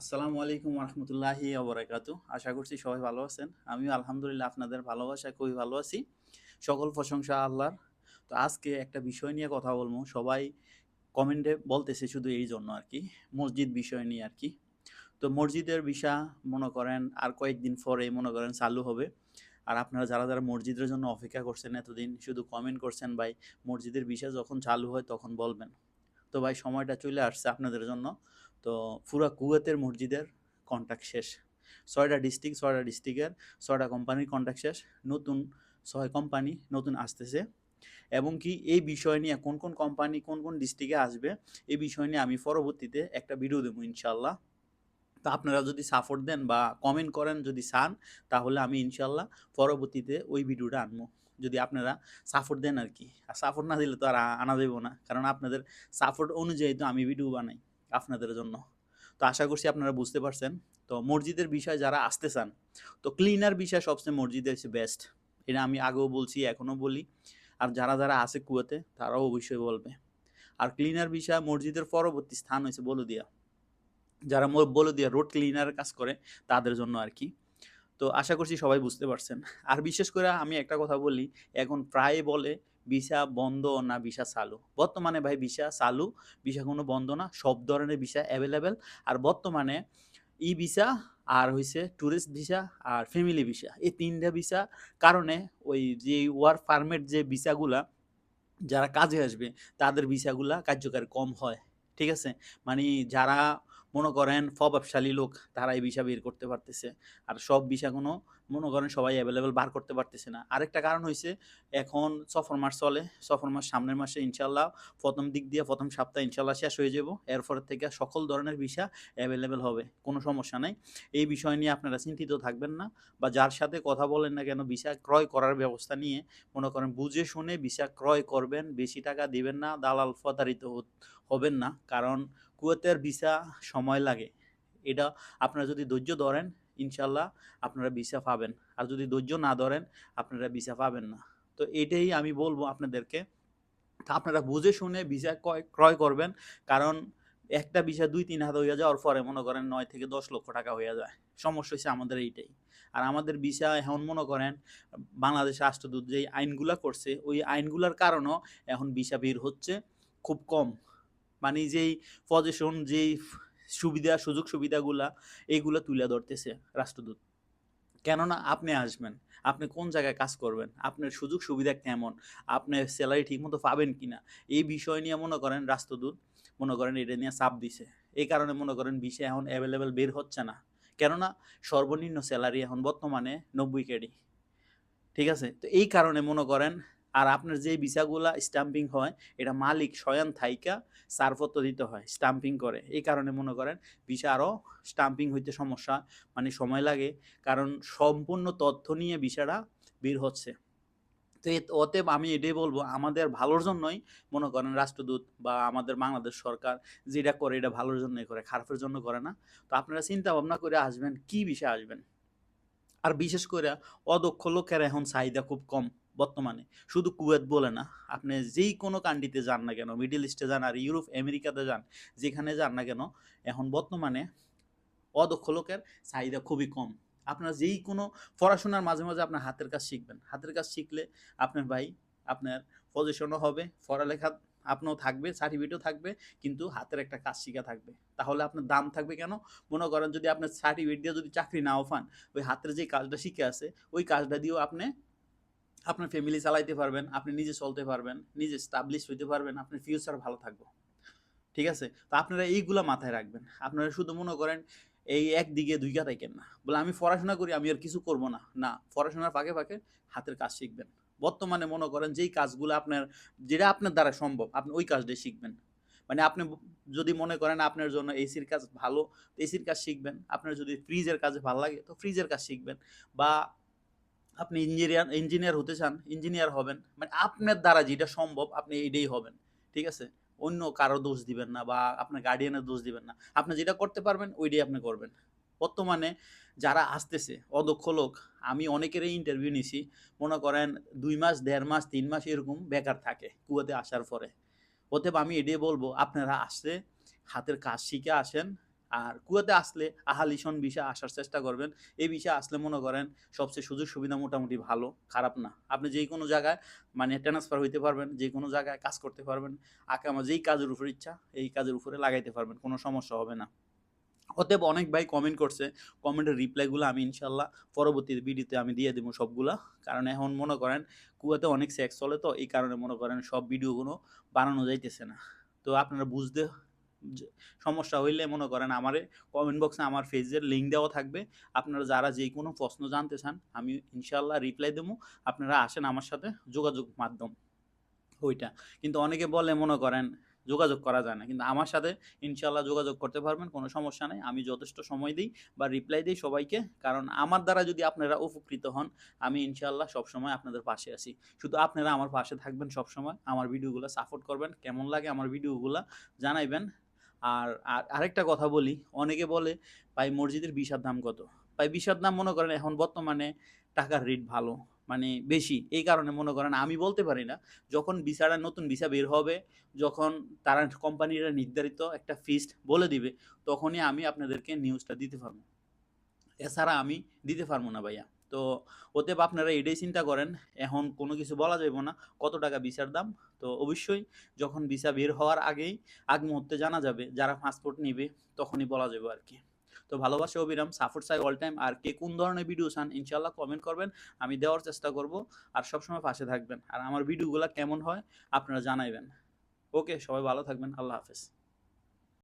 আসসালামু আলাইকুম রহমতুল্লাহি ওবরাকাতু আশা করছি সবাই ভালো আছেন। আমিও আলহামদুলিল্লাহ আপনাদের ভালোবাসায় খুবই ভালো আছি। সকল প্রশংসা আল্লাহর। তো আজকে একটা বিষয় নিয়ে কথা বলব। সবাই কমেন্টে বলতেছে শুধু এই জন্য আর কি মসজিদ বিষয় নিয়ে আর কি তো মসজিদের বিষয় মনে করেন আর কয়েকদিন পরে মনে করেন চালু হবে। আর আপনারা যারা যারা মসজিদের জন্য অপেক্ষা করছেন এতদিন শুধু কমেন্ট করছেন ভাই, মসজিদের বিষয় যখন চালু হয় তখন বলবেন। তো ভাই, সময়টা চলে আসছে আপনাদের জন্য। তো পুরা কুয়েতের মসজিদের কন্ট্যাক্ট শেষ। ছয়টা ডিস্ট্রিক্ট ছয়টা ডিস্ট্রিক্টের ছয়টা কোম্পানির কন্ট্যাক্ট শেষ। নতুন ছয় কোম্পানি নতুন আসতেছে। এবং কি এই বিষয় নিয়ে কোন কোন কোম্পানি কোন কোন ডিস্ট্রিক্টে আসবে, এই বিষয় নিয়ে আমি পরবর্তীতে একটা ভিডিও দেবো ইনশাল্লাহ তা আপনারা যদি সাপোর্ট দেন বা কমেন্ট করেন, যদি চান, তাহলে আমি ইনশাল্লাহ পরবর্তীতে ওই ভিডিওটা আনব। যদি আপনারা সাপোর্ট দেন আর কি। আর সাপোর্ট না দিলে তো আর আনা দেবো না। কারণ আপনাদের সাপোর্ট অনুযায়ী তো আমি ভিডিও বানাই। আপনাদের জন্য। তো আশা করছি আপনারা বুঝতে পারছেন। তো মসজিদের বিষয় যারা আসতে চান, তো ক্লিনার বিষয় সবচেয়ে মসজিদের বেস্ট এটা আমি আগেও বলছি, এখনও বলি। আর যারা যারা আছে কুয়াতে, তারাও অবশ্যই বলবে। আর ক্লিনার বিষয় মসজিদের পরবর্তী স্থান হয়েছে বলে বলদিয়া। যারা ম- বলদিয়া রোড ক্লিনারের কাজ করে, তাদের জন্য আর কি। তো আশা করছি সবাই বুঝতে পারছেন। আর বিশেষ করে আমি একটা কথা বলি, এখন প্রায় বলে ভিসা বন্ধ না ভিসা চালু? বর্তমানে ভাই ভিসা চালু, ভিসা কোনো বন্ধ না, সব ধরনের ভিসা অ্যাভেলেবেল আর বর্তমানে ই ভিসা আর হইছে ট্যুরিস্ট ভিসা আর ফ্যামিলি ভিসা। এই তিনটা ভিসা কারণে ওই যে ওয়ার্ক পারমিট যে ভিসাগুলা, যারা কাজে আসবে, তাদের ভিসাগুলা কার্যকারী কম হয়। ঠিক আছে? মানে যারা মনে করেন প্রভাবশালী লোক, তারা এই ভিসা বের করতে পারতেছে। আর সব ভিসা কোনো মনে করেন সবাই অ্যাভেলেবেল বার করতে পারতেছে না। আরেকটা কারণ হয়েছে এখন সফর মাস চলে, সফর মাস সামনের মাসে ইনশাল্লাহ প্রথম দিক দিয়ে প্রথম সপ্তাহে ইনশাল্লাহ শেষ হয়ে যাব। এরপর থেকে সকল ধরনের ভিসা অ্যাভেলেবেল হবে, কোনো সমস্যা নাই। এই বিষয় নিয়ে আপনারা চিন্তিত থাকবেন না বা যার সাথে কথা বলেন না কেন, ভিসা ক্রয় করার ব্যবস্থা নিয়ে মনে করেন বুঝে শুনে ভিসা ক্রয় করবেন, বেশি টাকা দিবেন না, দালাল প্রতারিত হবেন না, কারণ কুয়েতের ভিসা সময় লাগে। এটা আপনারা যদি ধৈর্য ধরেন, ইনশাল্লাহ আপনারা ভিসা পাবেন। আর যদি ধৈর্য না ধরেন, আপনারা ভিসা পাবেন না। তো এটাই আমি বলব আপনাদেরকে। আপনারা বুঝে শুনে ভিসা ক্রয় ক্রয় করবেন, কারণ একটা ভিসা দুই, তিন হাজার হইয়া যাওয়ার পরে মনে করেন নয় থেকে দশ লক্ষ টাকা হয়ে যায়। সমস্যা হচ্ছে আমাদের এইটাই। আর আমাদের ভিসা এখন মনে করেন, বাংলাদেশ রাষ্ট্রদূত যেই আইনগুলা করছে, ওই আইনগুলার কারণেও এখন ভিসা বের হচ্ছে খুব কম। মানে যেই পজিশন যেই সুবিধা সুযোগ সুবিধাগুলা এইগুলা তুলে ধরতেছে রাষ্ট্রদূত। কেননা আপনি আসবেন, আপনি কোন জায়গায় কাজ করবেন, আপনার সুযোগ সুবিধা কেমন, আপনি স্যালারি ঠিকমতো পাবেন কিনা, এই বিষয় নিয়ে মনে করেন রাষ্ট্রদূত, মনে করেন এটা নিয়ে চাপ দিছে। এই কারণে মনে করেন বিষয় এখন অ্যাভেলেবেল বের হচ্ছে না। কেননা সর্বনিম্ন স্যালারি এখন বর্তমানে নব্বই কেডি ঠিক আছে? তো এই কারণে মনে করেন আর আপনার যে ভিসাগুলা স্টাম্পিং হয়, এটা মালিক স্বয়ং থাইকা সারপত্র দিতে হয় স্টাম্পিং করে। এই কারণে মনে করেন ভিসা আরও স্টাম্পিং হইতে সমস্যা মানে সময় লাগে, কারণ সম্পূর্ণ তথ্য নিয়ে ভিসাটা বের হচ্ছে। তো এ- অতএব আমি এটাই বলব, আমাদের ভালোর জন্যই মনে করেন রাষ্ট্রদূত বা আমাদের বাংলাদেশ সরকার যেটা করে, এটা ভালোর জন্যই করে, খারাপের জন্য করে না। তো আপনারা চিন্তা ভাবনা করে আসবেন, কি বিষয়ে আসবেন? আর বিশেষ করে অদক্ষ লোকের এখন চাহিদা খুব কম। বর্তমানে। শুধু কুয়েত বলে না, আপনি যেই কোনো কান্ট্রিতে যান না কেন মিডল ইস্টে যান আর ইউরোপ আমেরিকাতে যান, যেখানে যান না কেন, এখন বর্তমানে অদক্ষ লোকের চাহিদা খুবই কম। আপনার যেই কোনো পড়াশোনার মাঝে মাঝে আপনার হাতের কাজ শিখবেন। হাতের কাজ শিখলে আপনার ভাই আপনার পজিশনও হবে, পড়ালেখা আপনাও থাকবে সার্টিফিকেটও থাকবে, কিন্তু হাতের একটা কাজ শিখা থাকবে। তাহলে আপনার দাম থাকবে কেন? মনে করেন যদি আপনার সার্টিফিকেট দিয়ে যদি চাকরি নাও পান, ওই হাতের যে কাজটা শিখে আছে, ওই কাজটা দিয়েও আপনি আপনার ফ্যামিলি চালাইতে পারবেন, আপনি নিজে চলতে পারবেন, নিজে স্টাবলিশ হইতে পারবেন, আপনার ফিউচার ভালো থাকবে। ঠিক আছে? তো আপনারা এইগুলা মাথায় রাখবেন। আপনারা শুধু মনে করেন, এই একদিকে দুই কাতাই কেন না। বলে আমি পড়াশোনা করি, আমি আর কিছু করব না। না, পড়াশোনার ফাঁকে ফাঁকে হাতের কাজ শিখবেন। বর্তমানে মনে করেন, যেই কাজগুলো আপনার, যেটা আপনার দ্বারা সম্ভব, আপনি ওই কাজটাই শিখবেন। মানে আপনি যদি মনে করেন আপনার জন্য এসির কাজ ভালো এসির কাজ শিখবেন। আপনার যদি ফ্রিজের কাজে ভালো লাগে, তো ফ্রিজের কাজ শিখবেন। বা আপনি ইঞ্জিনিয়ার ইঞ্জিনিয়ার হতে চান, ইঞ্জিনিয়ার হবেন মানে আপনার দ্বারা যেটা সম্ভব আপনি এইটাই হবেন, ঠিক আছে? অন্য কারও দোষ দিবেন না বা আপনার গার্ডিয়ানের দোষ দিবেন না। আপনি যেটা করতে পারবেন, ওইটাই আপনি করবেন। বর্তমানে যারা আসতেছে, অদক্ষ লোক, আমি অনেকেরই ইন্টারভিউ নিছি, মনে করেন দুই মাস, দেড় মাস, তিন মাস এরকম বেকার থাকে কুয়াতে আসার পরে। অতএব আমি এটাই বলব, আপনারা আসলে হাতের কাজ শিখে আসেন আর কুয়াতে আসলে আহালিশন ভিসা আসার চেষ্টা করবেন। এই ভিসা আসলে মনে করেন সবচেয়ে সুযোগ সুবিধা মোটামুটি ভালো, খারাপ না। আপনি যে কোনো জায়গায় মানে ট্রান্সফার হইতে পারবেন যে কোনো জায়গায় কাজ করতে পারবেন আঁকে আমার যেই কাজের উপর ইচ্ছা, এই কাজের উপরে লাগাইতে পারবেন, কোনো সমস্যা হবে না। অতএব অনেক ভাই কমেন্ট করছে কমেন্টের রিপ্লাইগুলো আমি ইনশাল্লাহ পরবর্তী ভিডিওতে আমি দিয়ে দেবো সবগুলা। কারণ এখন মনে করেন কুয়াতে অনেক সেক্স চলে তো, এই কারণে মনে করেন সব ভিডিওগুলো বানানো যাইতেছে না। তো আপনারা বুঝতে সমস্যা হইলে মনে করেন আমারে কমেন্ট বক্সে আমার ফেজের লিঙ্ক দেওয়া থাকবে। আপনারা যারা যে কোনো প্রশ্ন জানতে চান, আমি ইনশাল্লাহ রিপ্লাই দেবো। আপনারা আসেন আমার সাথে যোগাযোগ মাধ্যম ওইটা। কিন্তু অনেকে বলে মনে করেন যোগাযোগ করা যায় না। কিন্তু আমার সাথে ইনশাল্লাহ যোগাযোগ করতে পারবেন, কোনো সমস্যা নেই। আমি যথেষ্ট সময় দিই বা রিপ্লাই দিই সবাইকে। কারণ আমার দ্বারা যদি আপনারা উপকৃত হন, আমি ইনশাল্লাহ সবসময় আপনাদের পাশে আছি। শুধু আপনারা আমার পাশে থাকবেন সবসময়। আমার ভিডিওগুলো সাপোর্ট করবেন। কেমন লাগে আমার ভিডিওগুলো জানাইবেন। আর আর আরেকটা কথা বলি, অনেকে বলে, ভাই, মসজিদের বিশার দাম কত? ভাই বিশার দাম মনে করেন এখন বর্তমানে টাকার রেট ভালো মানে বেশি, এই কারণে মনে করেন, আমি বলতে পারি না, যখন ভিসাটা নতুন ভিসা বের হবে, যখন তারা কোম্পানিরা নির্ধারিত একটা ফিস্ট বলে দিবে, তখনই আমি আপনাদেরকে নিউজটা দিতে পারব। এছাড়া আমি দিতে পারব না, ভাইয়া। তো ওতে আপনারা এটাই চিন্তা করেন, এখন কোনো কিছু বলা যাবে না, কত টাকা ভিসার দাম? তো অবশ্যই যখন ভিসা বের হওয়ার আগেই, আগ মুহূর্তে জানা যাবে, যারা পাসপোর্ট নেবে, তখনই বলা যাবে আর কি। তো ভালোবাসে, অবিরাম সাফর সাই অল টাইম আর কে কোন ধরনের ভিডিও চান ইনশাল্লাহ কমেন্ট করবেন, আমি দেওয়ার চেষ্টা করব, আর সবসময় পাশে থাকবেন। আর আমার ভিডিওগুলো কেমন হয়, আপনারা জানাইবেন। ওকে সবাই ভালো থাকবেন, আল্লাহ হাফেজ।